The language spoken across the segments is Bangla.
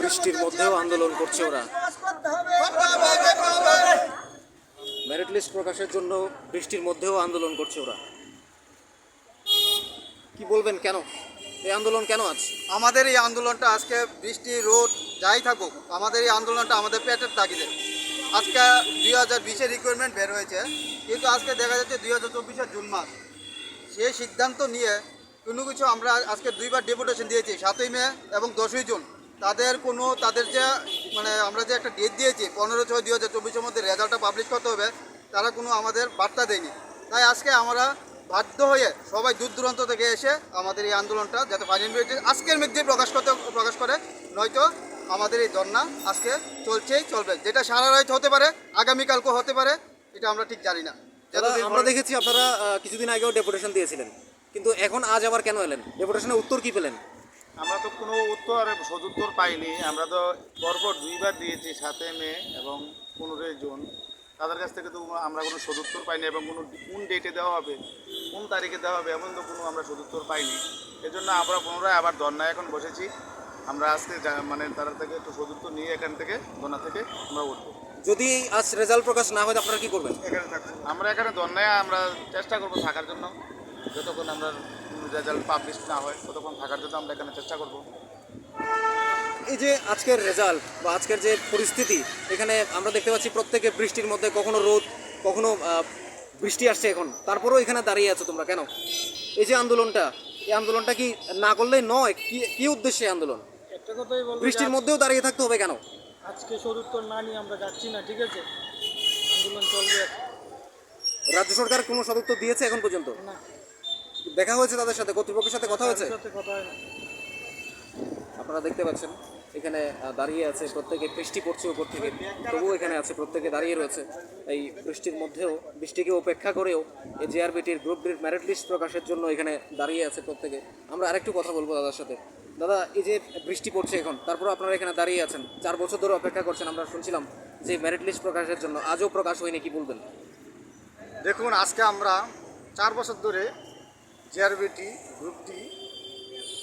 বৃষ্টির মধ্যেও আন্দোলন করছে ওরা। মেরিট লিস্ট প্রকাশের জন্য বৃষ্টির মধ্যেও আন্দোলন করছে ওরা। কি বলবেন কেন? এই আন্দোলন কেন আছে আমাদের এই আন্দোলনটা আজকে বৃষ্টি, রোদ, যাই থাকুক, আমাদের এই আন্দোলনটা আমাদের পেটের তাগিদে। আজকে দুই হাজার বিশের রিকোয়ারমেন্ট বের হয়েছে, কিন্তু আজকে দেখা যাচ্ছে দুই হাজার চব্বিশের জুন মাস। সেই সিদ্ধান্ত নিয়ে কোনো কিছু আমরা আজকে দুইবার ডেপুটেশন দিয়েছি, সাতই মে এবং দশই জুন। তাদের কোনো তাদের যে মানে আমরা যে একটা ডেট দিয়েছি পনেরো ছয় দুই হাজার চব্বিশের মধ্যে রেজাল্টটা পাবলিশ করতে হবে তারা কোনো আমাদের বার্তা দেয়নি। তাই আজকে আমরা বাধ্য হয়ে সবাই দূর দূরান্ত থেকে এসে আমাদের এই আন্দোলনটা যাতে ফাইনাল আজকের মধ্যে প্রকাশ করতে প্রকাশ করে নয়তো আমাদের এই ধর্না আজকে চলছেই চলবে। যেটা সারা রাত হতে পারে আগামীকালকেও হতে পারে এটা আমরা ঠিক জানি না। আমরা দেখেছি আপনারা কিছুদিন আগেও ডেপুটেশন দিয়েছিলেন। কিন্তু এখন আজ আবার কেন এলেন? ডেপুটেশনের উত্তর কি পেলেন? কোনো উত্তর সদুত্তর পাইনি। আমরা তো পরপর দুইবার দিয়েছি সাতই মে এবং পনেরোই জুন। তাদের কাছ থেকে তো আমরা কোনো সদুত্তর পাইনি এবং কোনো কোন ডেটে দেওয়া হবে কোন তারিখে দেওয়া হবে এমন তো কোনো আমরা সদুত্তর পাইনি। এজন্য আমরা পুনরায় আবার ধর্নায় এখন বসেছি। আমরা আজকে যা- মানে তাদের থেকে একটু সদুত্তর নিয়ে এখান থেকে ধর্না থেকে আমরা উঠবো। যদি আজ রেজাল্ট প্রকাশ না হয় তো আপনারা কি করবেন? এখানে থাকব। আমরা এখানে ধর্নায় আমরা চেষ্টা করব থাকার জন্য। যতক্ষণ আমরা রেজাল্ট পাবলিশ না হয় ততক্ষণ থাকার জন্য আমরা এখানে চেষ্টা করব। এই যে আজকের রেজাল্ট বা আজকের যে পরিস্থিতি এখানে আমরা দেখতে পাচ্ছি প্রত্যেকে বৃষ্টির মধ্যে কখনো রোদ কখনো আহ, বৃষ্টি আসছে এখন। তারপরেও এখানে দাঁড়িয়ে আছো তোমরা কেন? এই যে আন্দোলনটা এই আন্দোলনটা কি না করলেই নয়? কি কি উদ্দেশ্যে এই আন্দোলন? একটা কথাই বলব বৃষ্টির মধ্যেও দাঁড়িয়ে থাকতে হবে কেন? আজকে সদুত্তর না নিয়ে আমরা যাচ্ছি না ঠিক আছে? আন্দোলন চলবে। রাজ্য সরকার কোনো সদুত্তর দিয়েছে এখন পর্যন্ত? না। দেখা হয়েছে তাদের সাথে? কর্তৃপক্ষের সাথে কথা হয়েছে? হয় আপনারা দেখতে পাচ্ছেন এখানে দাঁড়িয়ে আছে প্রত্যেকে বৃষ্টি পড়ছে উপর থেকে। তবুও এখানে আছে প্রত্যেকে দাঁড়িয়ে রয়েছে। এই বৃষ্টির মধ্যেও বৃষ্টিকে উপেক্ষা করেও এই জেআরবিটির গ্রুপ ডির মেরিট লিস্ট প্রকাশের জন্য এখানে দাঁড়িয়ে আছে প্রত্যেকে। আমরা আরেকটু কথা বলব দাদার সাথে। দাদা এই যে বৃষ্টি পড়ছে এখন তারপর আপনারা এখানে দাঁড়িয়ে আছেন। চার বছর ধরে অপেক্ষা করছেন আমরা শুনছিলাম যে মেরিট লিস্ট প্রকাশের জন্য। আজও প্রকাশ হয়নি কি বলবেন? দেখুন আজকে আমরা চার বছর ধরে জেআরবিটি গ্রুপটি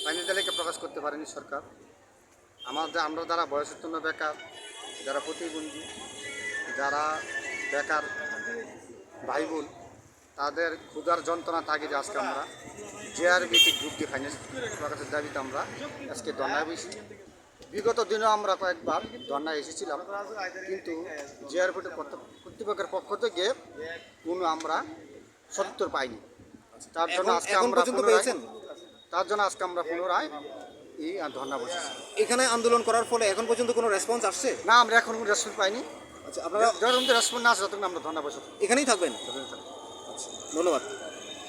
ফাইনাল তালিকা প্রকাশ করতে পারেনি সরকার। আমাদের আমরা যারা বয়সোত্তন্ন বেকার, যারা প্রতিবন্ধী, যারা বেকার ভাই বোন তাদের ক্ষুধার যন্ত্রণা তাগিদে আজকে আমরা জেআরবিটি গ্রুপটি ফাইনাল প্রকাশের দাবিতে আমরা আজকে ধর্নায় বসি বিগত দিনেও আমরা কয়েকবার ধর্নায় এসেছিলাম, কিন্তু জেআরবিটি কর্তৃপক্ষের পক্ষ থেকে কোনো আমরা সত্তর পাইনি। তার জন্য আজকে আমরা পর্যন্ত পেয়েছেন? তার জন্য আজকে আমরা পুনরায় এই ধর্না বসেছি। এখানে আন্দোলন করার ফলে এখন পর্যন্ত কোনো রেসপন্স আসছে? না আমরা এখন কোনো রেসপন্স পাইনি। আচ্ছা আপনারা যখন রেসপন্স না আসে ততক্ষণ আমরা ধর্না বসে এখানেই থাকবেন। আচ্ছা ধন্যবাদ।